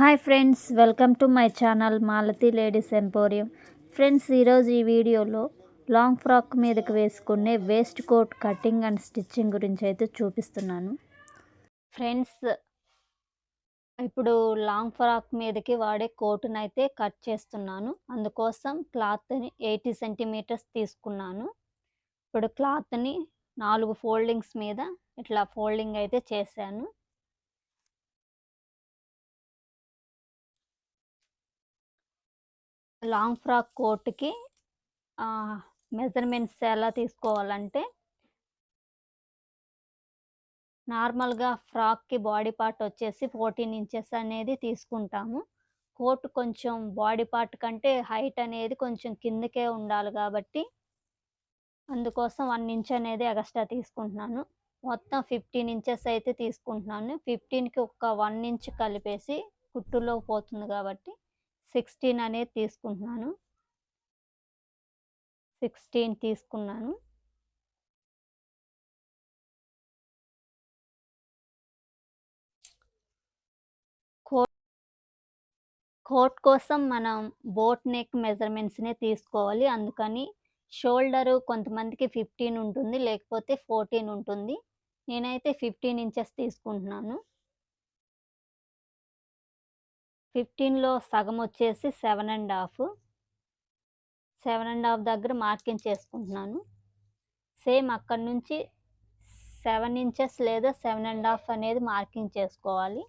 Hi friends welcome to my channel Malathi ladies emporium. Friends ఈరోజు ఈ వీడియోలో long frock మీదకి వేసుకునే waist coat cutting and stitching గురించి అయితే చూపిస్తున్నాను. ఫ్రెండ్స్ ఇప్పుడు లాంగ్ ఫ్రాక్ మీదకి వాడే కోటును అయితే కట్ చేస్తున్నాను. అందుకోసం క్లాత్ని ఎయిటీ సెంటీమీటర్స్ తీసుకున్నాను. ఇప్పుడు క్లాత్ని నాలుగు ఫోల్డింగ్స్ మీద ఇట్లా ఫోల్డింగ్ అయితే చేశాను. లాంగ్ ఫ్రాక్ కోట్కి మెజర్మెంట్స్ ఎలా తీసుకోవాలంటే నార్మల్గా ఫ్రాక్కి బాడీ పార్ట్ వచ్చేసి ఫోర్టీన్ ఇంచెస్ అనేది తీసుకుంటాము. కోట్ కొంచెం బాడీ పార్ట్ కంటే హైట్ అనేది కొంచెం కిందకే ఉండాలి కాబట్టి అందుకోసం వన్ ఇంచ్ అనేది ఎక్స్ట్రా తీసుకుంటున్నాను. మొత్తం ఫిఫ్టీన్ ఇంచెస్ అయితే తీసుకుంటున్నాను. ఫిఫ్టీన్కి ఒక వన్ ఇంచ్ కలిపేసి కుట్టులో పోతుంది కాబట్టి సిక్స్టీన్ అనేది తీసుకుంటున్నాను. సిక్స్టీన్ తీసుకున్నాను. కోట్ కోట్ కోసం మనం బోట్ నెక్ మెజర్మెంట్స్నే తీసుకోవాలి. అందుకని షోల్డరు కొంతమందికి ఫిఫ్టీన్ ఉంటుంది లేకపోతే ఫోర్టీన్ ఉంటుంది. నేనైతే ఫిఫ్టీన్ ఇంచెస్ తీసుకుంటున్నాను. ఫిఫ్టీన్లో సగం వచ్చేసి seven and half. Seven and half దగ్గర మార్కింగ్ చేసుకుంటున్నాను. సేమ్ అక్కడ నుంచి సెవెన్ ఇంచెస్ లేదా సెవెన్ అండ్ హాఫ్ అనేది మార్కింగ్ చేసుకోవాలి.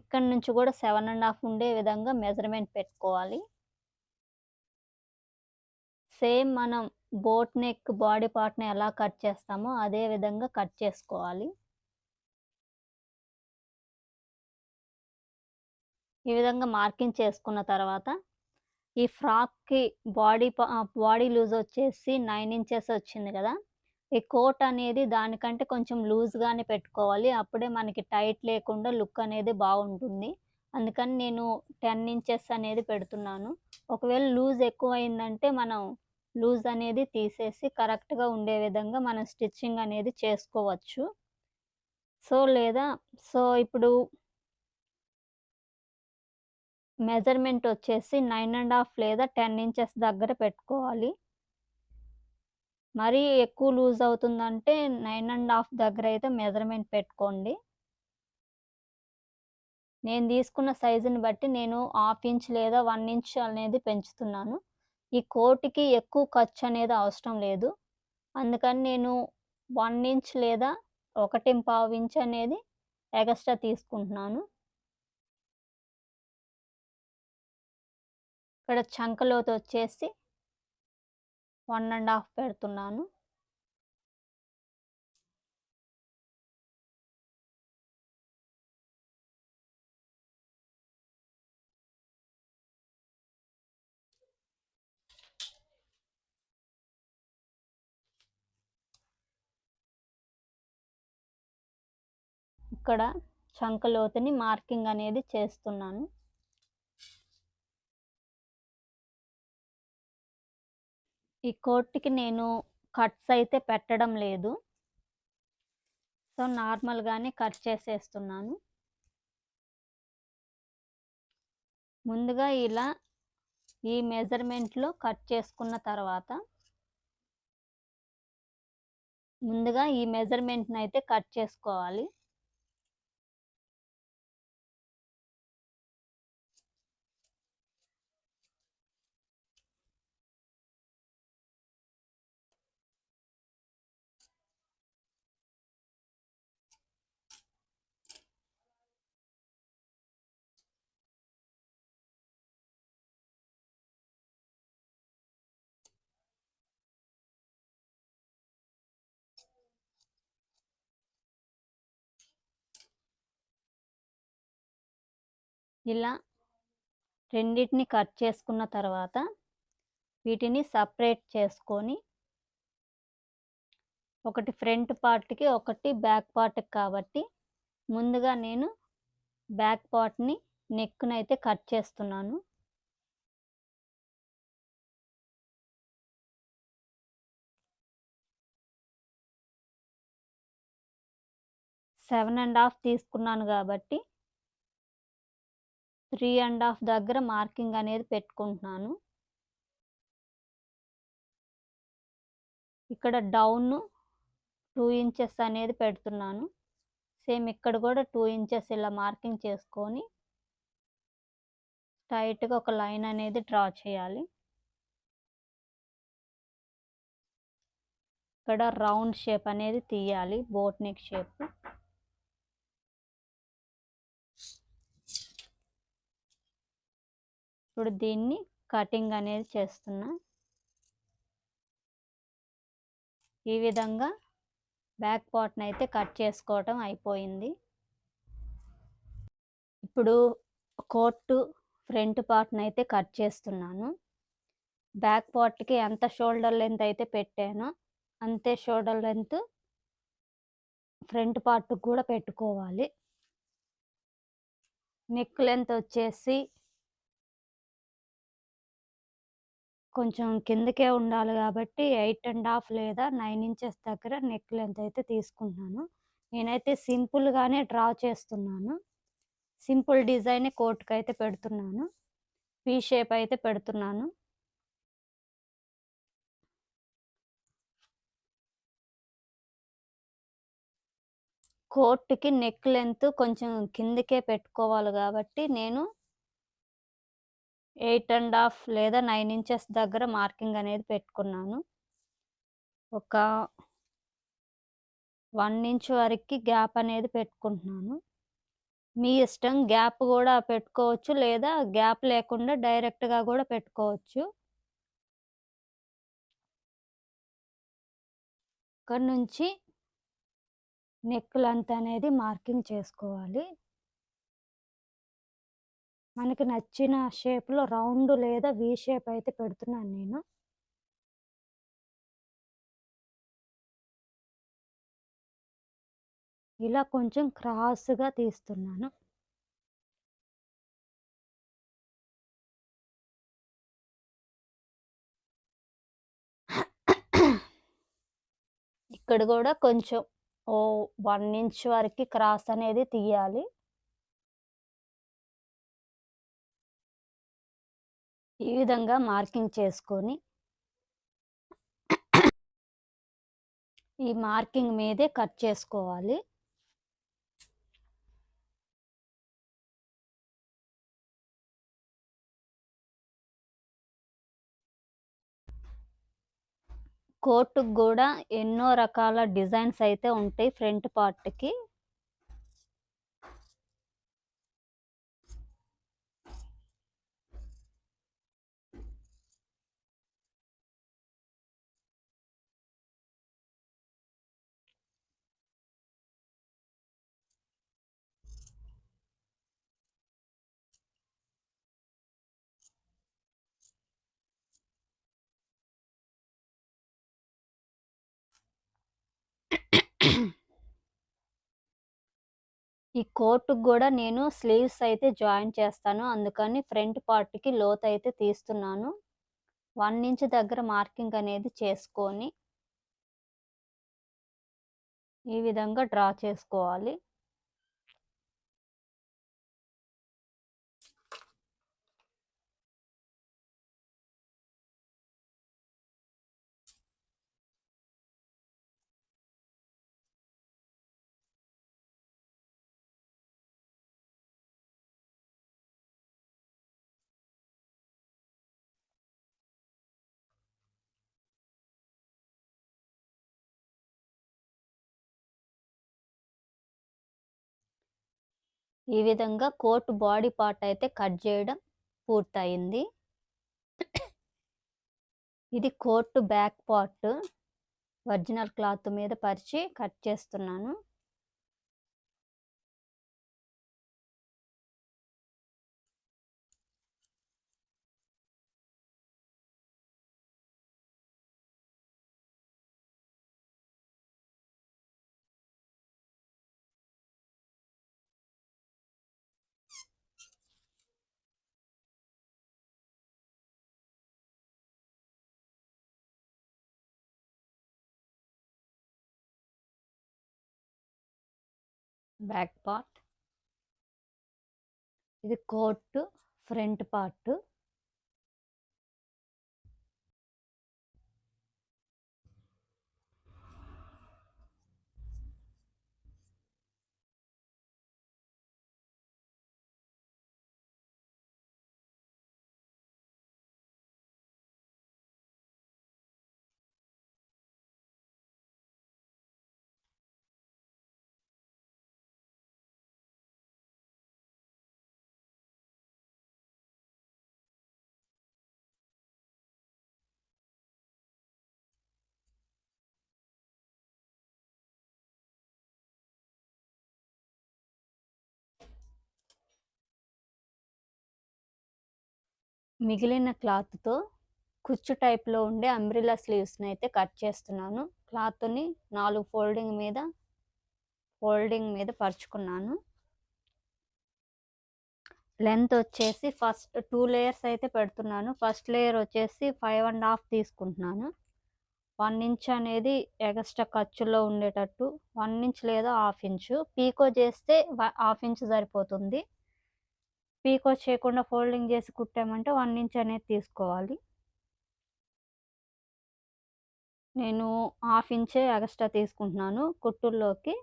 ఇక్కడ నుంచి కూడా సెవెన్ అండ్ హాఫ్ ఉండే విధంగా మెజర్మెంట్ పెట్టుకోవాలి. సేమ్ మనం బోట్ నెక్ బాడీ పార్ట్ని ఎలా కట్ చేస్తామో అదే విధంగా కట్ చేసుకోవాలి. ఈ విధంగా మార్కింగ్ చేసుకున్న తర్వాత ఈ ఫ్రాక్కి బాడీ బాడీ లూజ్ వచ్చేసి నైన్ ఇంచెస్ వచ్చింది కదా ఈ కోట్ అనేది దానికంటే కొంచెం లూజ్గానే పెట్టుకోవాలి. అప్పుడే మనకి టైట్ లేకుండా లుక్ అనేది బాగుంటుంది. అందుకని నేను టెన్ ఇంచెస్ అనేది పెడుతున్నాను. ఒకవేళ లూజ్ ఎక్కువ అయిందంటే మనం లూజ్ అనేది తీసేసి కరెక్ట్గా ఉండే విధంగా మనం స్టిచ్చింగ్ అనేది చేసుకోవచ్చు. సో లేదా సో ఇప్పుడు మెజర్మెంట్ వచ్చేసి నైన్ అండ్ హాఫ్ లేదా టెన్ ఇంచెస్ దగ్గర పెట్టుకోవాలి. మరీ ఎక్కువ లూజ్ అవుతుందంటే నైన్ అండ్ హాఫ్ దగ్గర అయితే మెజర్మెంట్ పెట్టుకోండి. నేను తీసుకున్న సైజుని బట్టి నేను హాఫ్ ఇంచ్ లేదా వన్ ఇంచ్ అనేది పెంచుతున్నాను. ఈ కోటికి ఎక్కువ ఖర్చు అనేది అవసరం లేదు. అందుకని నేను వన్ ఇంచ్ లేదా ఒకటి పావు ఇంచ్ అనేది ఎక్స్ట్రా తీసుకుంటున్నాను. ఇక్కడ చంకలోతు వచ్చేసి వన్ అండ్ హాఫ్ పెడుతున్నాను. ఇక్కడ చంకలోతుని మార్కింగ్ అనేది చేస్తున్నాను. ఈ కోట్కి నేను కట్స్ అయితే పెట్టడం లేదు. సో నార్మల్గానే కట్ చేసేస్తున్నాను. ముందుగా ఇలా ఈ మెజర్మెంట్లో కట్ చేసుకున్న తర్వాత ముందుగా ఈ మెజర్మెంట్ని అయితే కట్ చేసుకోవాలి. ఇలా రెండింటిని కట్ చేసుకున్న తర్వాత వీటిని సపరేట్ చేసుకొని ఒకటి ఫ్రంట్ పార్ట్కి ఒకటి బ్యాక్ పార్ట్కి కాబట్టి ముందుగా నేను బ్యాక్ పార్ట్ని నెక్ను అయితే కట్ చేస్తున్నాను. సెవెన్ అండ్ హాఫ్ తీసుకున్నాను కాబట్టి త్రీ అండ్ హాఫ్ దగ్గర మార్కింగ్ అనేది పెట్టుకుంటున్నాను. ఇక్కడ డౌన్ టూ ఇంచెస్ అనేది పెడుతున్నాను. సేమ్ ఇక్కడ కూడా టూ ఇంచెస్ ఇలా మార్కింగ్ చేసుకొని టైట్గా ఒక లైన్ అనేది డ్రా చేయాలి. ఇక్కడ రౌండ్ షేప్ అనేది తీయాలి బోట్ నెక్ షేప్. ఇప్పుడు దీన్ని కటింగ్ అనేది చేస్తున్నా. ఈ విధంగా బ్యాక్ పార్ట్ని అయితే కట్ చేసుకోవటం అయిపోయింది. ఇప్పుడు కోట్ ఫ్రంట్ పార్ట్ని అయితే కట్ చేస్తున్నాను. బ్యాక్ పార్ట్కి ఎంత షోల్డర్ లెంత్ అయితే పెట్టానో అంతే షోల్డర్ లెంత్ ఫ్రంట్ పార్ట్ కూడా పెట్టుకోవాలి. నెక్ లెంత్ వచ్చేసి కొంచెం కిందకే ఉండాలి కాబట్టి ఎయిట్ అండ్ హాఫ్ లేదా నైన్ ఇంచెస్ దగ్గర నెక్ లెంత్ అయితే తీసుకుంటున్నాను. నేనైతే సింపుల్గానే డ్రా చేస్తున్నాను. సింపుల్ డిజైన్ కోట్కి అయితే పెడుతున్నాను. పీ షేప్ అయితే పెడుతున్నాను. కోట్కి నెక్ లెంత్ కొంచెం కిందకే పెట్టుకోవాలి కాబట్టి నేను ఎయిట్ అండ్ హాఫ్ లేదా నైన్ ఇంచెస్ దగ్గర మార్కింగ్ అనేది పెట్టుకున్నాను. ఒక వన్ ఇంచ్ వరకు గ్యాప్ అనేది పెట్టుకుంటున్నాను. మీ ఇష్టం గ్యాప్ కూడా పెట్టుకోవచ్చు లేదా గ్యాప్ లేకుండా డైరెక్ట్గా కూడా పెట్టుకోవచ్చు. ఇక్కడ నుంచి నెక్ లెంత్ అనేది మార్కింగ్ చేసుకోవాలి. మనకి నచ్చిన షేప్లో రౌండ్ లేదా వి షేప్ అయితే పెడుతున్నాను నేను. ఇలా కొంచెం క్రాస్గా తీస్తున్నాను. ఇక్కడ కూడా కొంచెం ఓ వన్ ఇంచ్ వరకు క్రాస్ అనేది తీయాలి. ఈ విధంగా మార్కింగ్ చేసుకొని ఈ మార్కింగ్ మీదే కట్ చేసుకోవాలి. కోటుకు కూడా ఎన్నో రకాల డిజైన్స్ అయితే ఉంటాయి ఫ్రంట్ పార్ట్కి. ఈ కోర్టుకు కూడా నేను స్లీవ్స్ అయితే జాయిన్ చేస్తాను. అందుకని ఫ్రంట్ పార్ట్‌కి లోతయితే తీస్తున్నాను. వన్ ఇంచ్ దగ్గర మార్కింగ్ అనేది చేసుకొని ఈ విధంగా డ్రా చేసుకోవాలి. ఈ విధంగా కోట్ బాడీ పార్ట్ అయితే కట్ చేయడం పూర్తయింది. ఇది coat back part. Original cloth మీద పరిచి కట్ చేస్తున్నాను. Back part. ఇది కోట్ ఫ్రంట్ పార్ట్ మిగిలిన క్లాత్తో కుచ్చు టైప్లో ఉండే అంబ్రిలా స్లీవ్స్ని అయితే కట్ చేస్తున్నాను. క్లాత్ని నాలుగు ఫోల్డింగ్ మీద ఫోల్డింగ్ మీద పరుచుకున్నాను. లెంత్ వచ్చేసి ఫస్ట్ టూ లేయర్స్ అయితే పెడుతున్నాను. ఫస్ట్ లేయర్ వచ్చేసి ఫైవ్ అండ్ హాఫ్ తీసుకుంటున్నాను. వన్ ఇంచ్ అనేది ఎగస్ట్రా ఖర్చులో ఉండేటట్టు వన్ ఇంచ్ లేదా హాఫ్ ఇంచు. పీకో చేస్తే హాఫ్ ఇంచ్ సరిపోతుంది. పీకో చేయకుండా ఫోల్డింగ్ చేసి కుట్టామంటే వన్ ఇంచ్ అనేది తీసుకోవాలి. నేను హాఫ్ ఇంచే ఎక్స్ట్రా తీసుకుంటున్నాను కుట్టుల్లోకి.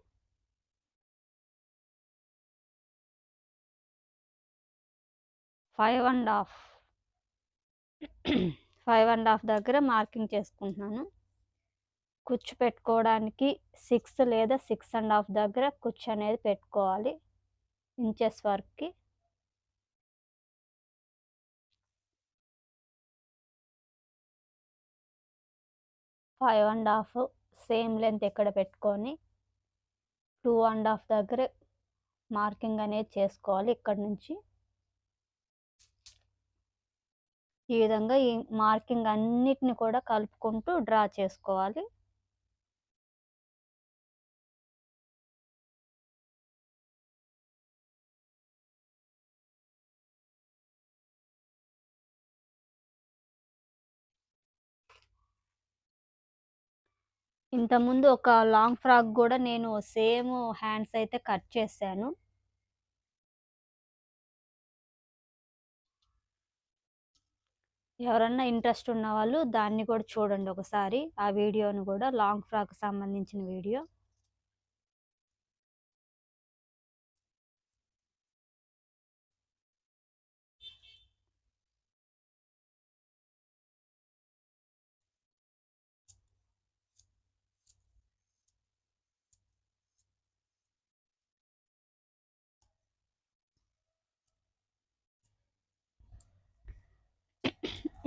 Five and half. Five and half దగ్గర మార్కింగ్ చేసుకుంటున్నాను. కుచ్చు పెట్టుకోవడానికి సిక్స్ లేదా సిక్స్ అండ్ హాఫ్ దగ్గర కుచ్చు అనేది పెట్టుకోవాలి. ఇంచెస్ వరకు five and half same length ఎక్కడ పెట్టుకొని టూ అండ్ హాఫ్ దగ్గర మార్కింగ్ అనేది చేసుకోవాలి ఇక్కడ నుంచి. ఈ విధంగా ఈ మార్కింగ్ అన్నిటిని కూడా కలుపుకుంటూ డ్రా చేసుకోవాలి. ఇంతకుముందు ఒక లాంగ్ ఫ్రాక్ కూడా నేను సేమ్ హ్యాండ్స్ అయితే కట్ చేశాను. ఎవరన్నా ఇంట్రెస్ట్ ఉన్న వాళ్ళు దాన్ని కూడా చూడండి ఒకసారి. ఆ వీడియోను కూడా లాంగ్ ఫ్రాక్ సంబంధించిన వీడియో.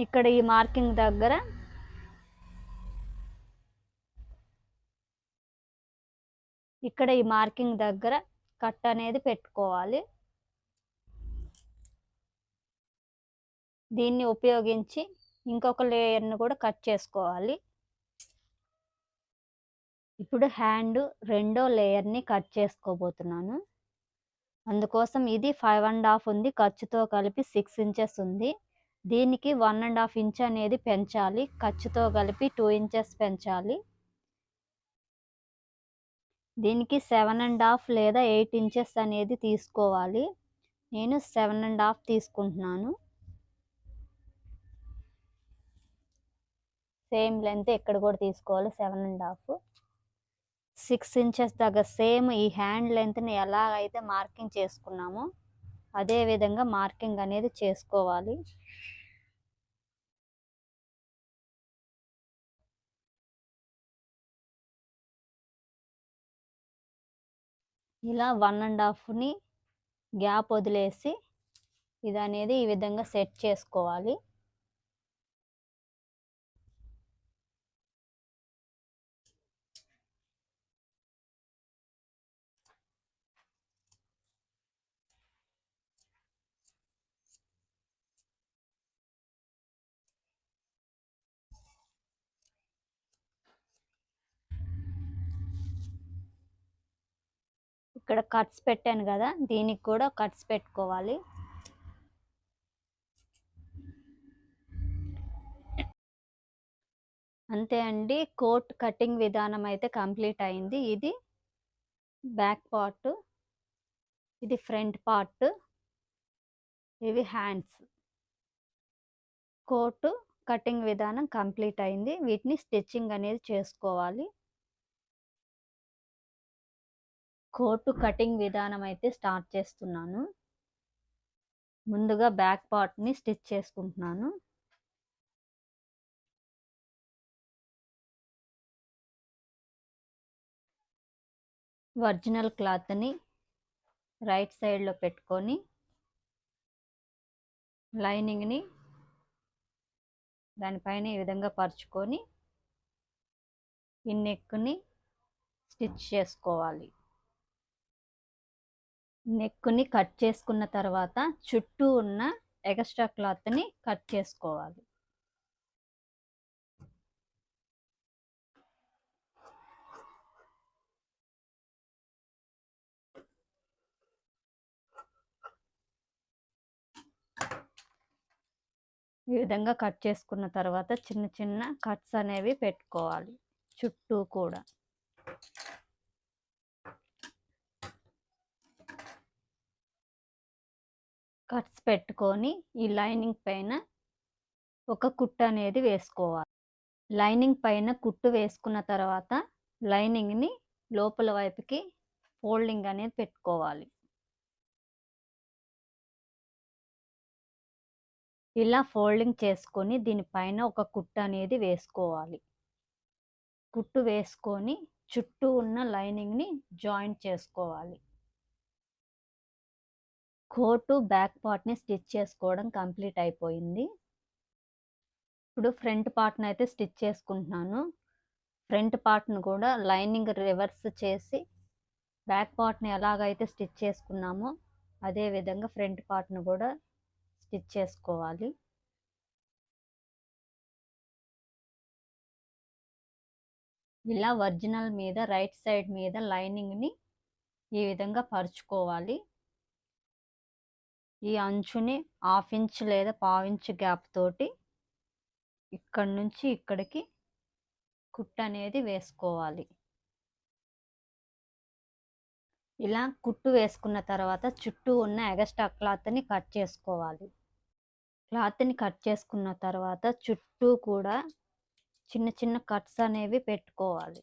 ఇక్కడ ఈ మార్కింగ్ దగ్గర. ఇక్కడ ఈ మార్కింగ్ దగ్గర కట్ అనేది పెట్టుకోవాలి. దీన్ని ఉపయోగించి ఇంకొక లేయర్ను కూడా కట్ చేసుకోవాలి. ఇప్పుడు హ్యాండ్ రెండో లేయర్ని కట్ చేసుకోబోతున్నాను. అందుకోసం ఇది ఫైవ్ అండ్ హాఫ్ ఉంది. ఖర్చుతో కలిపి సిక్స్ ఇంచెస్ ఉంది. దీనికి వన్ అండ్ హాఫ్ ఇంచ్ అనేది పెంచాలి. ఖర్చుతో కలిపి టూ ఇంచెస్ పెంచాలి. దీనికి సెవెన్ అండ్ హాఫ్ లేదా ఎయిట్ ఇంచెస్ అనేది తీసుకోవాలి. నేను సెవెన్ అండ్ హాఫ్ తీసుకుంటున్నాను. సేమ్ లెంత్ ఎక్కడ కూడా తీసుకోవాలి. Seven and half. Six inches దగ్గర సేమ్ ఈ హ్యాండ్ లెంత్ని ఎలా అయితే మార్కింగ్ చేసుకున్నామో అదే విధంగా మార్కింగ్ అనేది చేసుకోవాలి. ఇలా వన్ అండ్ హాఫ్ని గ్యాప్ వదిలేసి ఇది అనేది ఈ విధంగా సెట్ చేసుకోవాలి. ఇక్కడ కట్స్ పెట్టాను కదా దీనికి కూడా కట్స్ పెట్టుకోవాలి. అంతే అండి కోట్ కటింగ్ విధానం అయితే కంప్లీట్ అయింది. ఇది బ్యాక్ పార్ట్ ఇది ఫ్రంట్ పార్ట్ ఇవి హ్యాండ్స్. కోటు కటింగ్ విధానం కంప్లీట్ అయింది. వీటిని స్టిచ్చింగ్ అనేది చేసుకోవాలి. కోటు కటింగ్ విధానం అయితే స్టార్ట్ చేస్తున్నాను. ముందుగా బ్యాక్ పార్ట్ని స్టిచ్ చేసుకుంటున్నాను. ఒరిజినల్ క్లాత్ని రైట్ సైడ్లో పెట్టుకొని లైనింగ్ని దానిపైన ఈ విధంగా పరుచుకొని ఈ నెక్ని స్టిచ్ చేసుకోవాలి. నెక్ని కట్ చేసుకున్న తర్వాత చుట్టూ ఉన్న ఎక్స్ట్రా క్లాత్ని కట్ చేసుకోవాలి. ఈ విధంగా కట్ చేసుకున్న తర్వాత చిన్న చిన్న కట్స్ అనేవి పెట్టుకోవాలి. చుట్టూ కూడా. కట్స్ పెట్టుకొని ఈ లైనింగ్ పైన ఒక కుట్టు అనేది వేసుకోవాలి. లైనింగ్ పైన కుట్టు వేసుకున్న తర్వాత లైనింగ్ని లోపల వైపుకి ఫోల్డింగ్ అనేది పెట్టుకోవాలి. ఇలా ఫోల్డింగ్ చేసుకొని దీనిపైన ఒక కుట్టు అనేది వేసుకోవాలి. కుట్టు వేసుకొని చుట్టూ ఉన్న లైనింగ్ని జాయింట్ చేసుకోవాలి. కోటు బ్యాక్ పార్ట్ని స్టిచ్ చేసుకోవడం కంప్లీట్ అయిపోయింది. ఇప్పుడు ఫ్రంట్ పార్ట్ని అయితే స్టిచ్ చేసుకుంటున్నాను. ఫ్రంట్ పార్ట్ను కూడా లైనింగ్ రివర్స్ చేసి బ్యాక్ పార్ట్ని ఎలాగైతే స్టిచ్ చేసుకున్నామో అదే విధంగా ఫ్రంట్ పార్ట్ను కూడా స్టిచ్ చేసుకోవాలి. ఇలా ఒరిజినల్ మీద రైట్ సైడ్ మీద లైనింగ్ని ఈ విధంగా పరుచుకోవాలి. ఈ అంచుని హాఫ్ ఇంచ్ లేదా పావు ఇంచ్ గ్యాప్ తోటి ఇక్కడి నుంచి ఇక్కడికి కుట్టు అనేది వేసుకోవాలి. ఇలా కుట్టు వేసుకున్న తర్వాత చుట్టూ ఉన్న ఎగస్ట్రా క్లాత్ని కట్ చేసుకోవాలి. క్లాత్ని కట్ చేసుకున్న తర్వాత చుట్టూ కూడా చిన్న చిన్న కట్స్ అనేవి పెట్టుకోవాలి.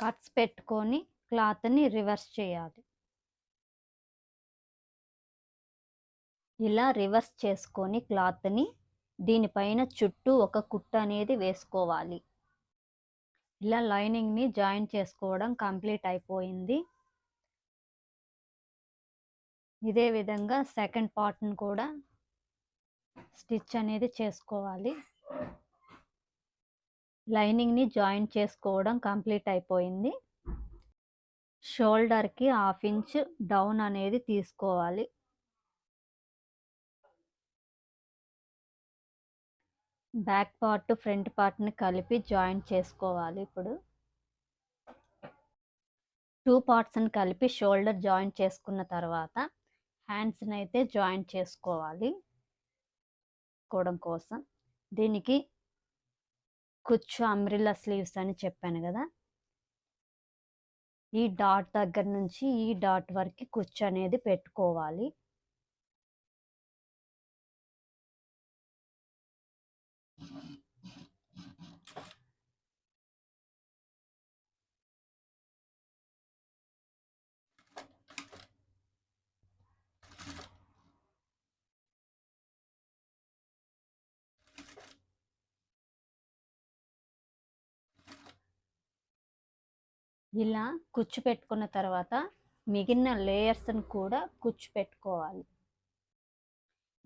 కట్స్ పెట్టుకొని క్లాత్ని రివర్స్ చేయాలి. ఇలా రివర్స్ చేసుకొని క్లాత్ని దీనిపైన చుట్టూ ఒక కుట్ట అనేది వేసుకోవాలి. ఇలా లైనింగ్ని జాయిన్ చేసుకోవడం కంప్లీట్ అయిపోయింది. ఇదే విధంగా సెకండ్ పార్ట్ని కూడా స్టిచ్ అనేది చేసుకోవాలి. లైనింగ్ని జాయిన్ చేసుకోవడం కంప్లీట్ అయిపోయింది. షోల్డర్కి హాఫ్ ఇంచ్ డౌన్ అనేది తీసుకోవాలి. బ్యాక్ పార్ట్ ఫ్రంట్ పార్ట్ని కలిపి జాయింట్ చేసుకోవాలి ఇప్పుడు. టూ పార్ట్స్ని కలిపి షోల్డర్ జాయింట్ చేసుకున్న తర్వాత హ్యాండ్స్ని అయితే జాయింట్ చేసుకోవాలి. కోవడం కోసం. దీనికి కుచ్చు అమ్రిల్లా స్లీవ్స్ అని చెప్పాను కదా. ఈ డాట్ దగ్గర నుంచి ఈ డాట్ వరకు కుచ్చు అనేది పెట్టుకోవాలి. ఇలా కుచ్చు పెట్టుకున్న తర్వాత మిగిలిన లేయర్స్ని కూడా కుచ్చు పెట్టుకోవాలి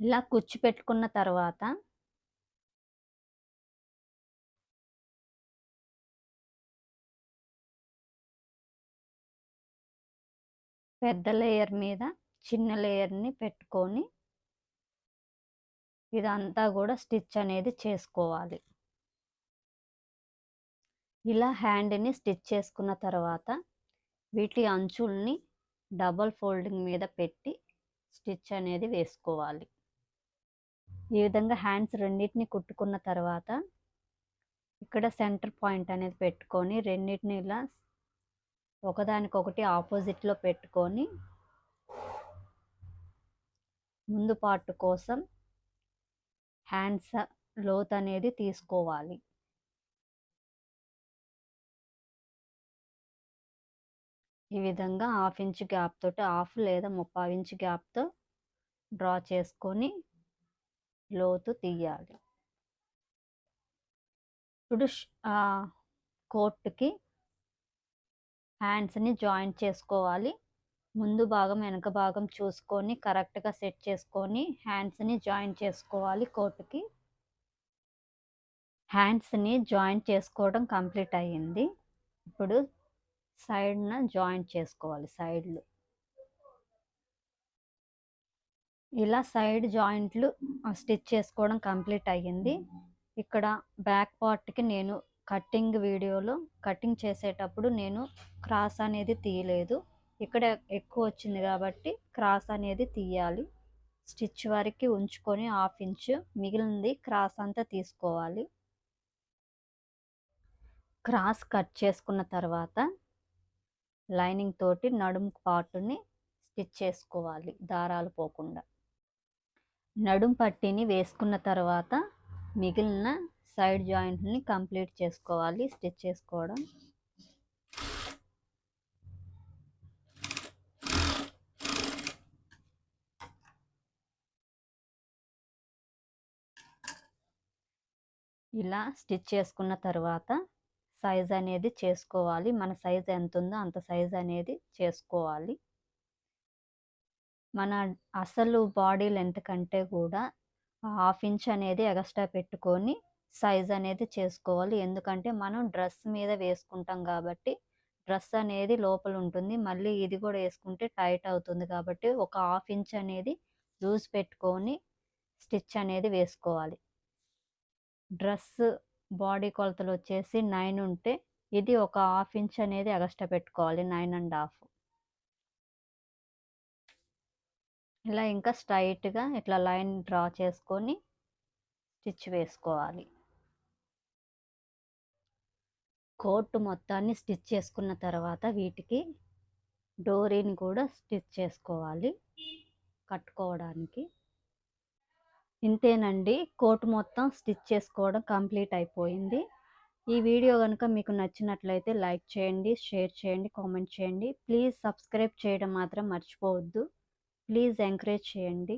ఇలా కుచ్చు పెట్టుకున్న తర్వాత పెద్ద లేయర్ మీద చిన్న లేయర్ని పెట్టుకొని ఇదంతా కూడా స్టిచ్ అనేది చేసుకోవాలి. ఇలా హ్యాండ్ని స్టిచ్ చేసుకున్న తర్వాత వీటి అంచుల్ని డబల్ ఫోల్డింగ్ మీద పెట్టి స్టిచ్ అనేది వేసుకోవాలి. ఈ విధంగా హ్యాండ్స్ రెండింటిని కుట్టుకున్న తర్వాత ఇక్కడ సెంటర్ పాయింట్ అనేది పెట్టుకొని రెండింటిని ఇలా ఒకదానికొకటి ఆపోజిట్లో పెట్టుకొని ముందు పార్ట్ కోసం హ్యాండ్స్ లోత్ అనేది తీసుకోవాలి. ఈ విధంగా హాఫ్ ఇంచ్ గ్యాప్ తోటి హాఫ్ లేదా ముప్పావు ఇంచ్ గ్యాప్తో డ్రా చేసుకొని లోతు తీయాలి. ఇప్పుడు కోట్కి హ్యాండ్స్ని జాయింట్ చేసుకోవాలి. ముందు భాగం వెనక భాగం చూసుకొని కరెక్ట్గా సెట్ చేసుకొని హ్యాండ్స్ని జాయింట్ చేసుకోవాలి కోట్కి హ్యాండ్స్ని జాయింట్ చేసుకోవడం కంప్లీట్ అయ్యింది. ఇప్పుడు సైడ్న జాయింట్ చేసుకోవాలి సైడ్లు. ఇలా సైడ్ జాయింట్లు స్టిచ్ చేసుకోవడం కంప్లీట్ అయ్యింది. ఇక్కడ బ్యాక్ పార్ట్కి నేను కటింగ్ వీడియోలో కటింగ్ చేసేటప్పుడు నేను క్రాస్ అనేది తీయలేదు. ఇక్కడ ఎక్కువ వచ్చింది కాబట్టి క్రాస్ అనేది తీయాలి. స్టిచ్ వరకు ఉంచుకొని హాఫ్ ఇంచ్ మిగిలింది క్రాస్ అంతా తీసుకోవాలి. క్రాస్ కట్ చేసుకున్న తర్వాత లైనింగ్ తోటి నడుము పాటుని స్టిచ్ చేసుకోవాలి దారాలు పోకుండా. నడుం పట్టీని వేసుకున్న తర్వాత మిగిలిన సైడ్ జాయింట్ని కంప్లీట్ చేసుకోవాలి స్టిచ్ చేసుకోవడం. ఇలా స్టిచ్ చేసుకున్న తర్వాత సైజ్ అనేది చేసుకోవాలి. మన సైజ్ ఎంత ఉందో అంత సైజ్ అనేది చేసుకోవాలి. మన అసలు బాడీ లెంత్ కంటే కూడా హాఫ్ ఇంచ్ అనేది ఎగస్ట్రా పెట్టుకొని సైజ్ అనేది చేసుకోవాలి. ఎందుకంటే మనం డ్రెస్ మీద వేసుకుంటాం కాబట్టి డ్రెస్ అనేది లోపల ఉంటుంది. మళ్ళీ ఇది కూడా వేసుకుంటే టైట్ అవుతుంది కాబట్టి ఒక హాఫ్ ఇంచ్ అనేది లూజ్ పెట్టుకొని స్టిచ్ అనేది వేసుకోవాలి. డ్రెస్ బాడీ కొలతలు వచ్చేసి నైన్ ఉంటే ఇది ఒక హాఫ్ ఇంచ్ అనేది ఎగస్ట్రా పెట్టుకోవాలి నైన్ అండ్ హాఫ్. ఇలా ఇంకా స్ట్రైట్గా ఇట్లా లైన్ డ్రా చేసుకొని స్టిచ్ వేసుకోవాలి. కోట్ మొత్తాన్ని స్టిచ్ చేసుకున్న తర్వాత వీటికి డోరీని కూడా స్టిచ్ చేసుకోవాలి కట్టుకోవడానికి. ఇంతేనండి. కోట్ మొత్తం స్టిచ్ చేసుకోవడం కంప్లీట్ అయిపోయింది. ఈ వీడియో కనుక మీకు నచ్చినట్లయితే లైక్ చేయండి షేర్ చేయండి కామెంట్ చేయండి. ప్లీజ్ సబ్స్క్రైబ్ చేయడం మాత్రం మర్చిపోవద్దు. ప్లీజ్ ఎంకరేజ్ చేయండి.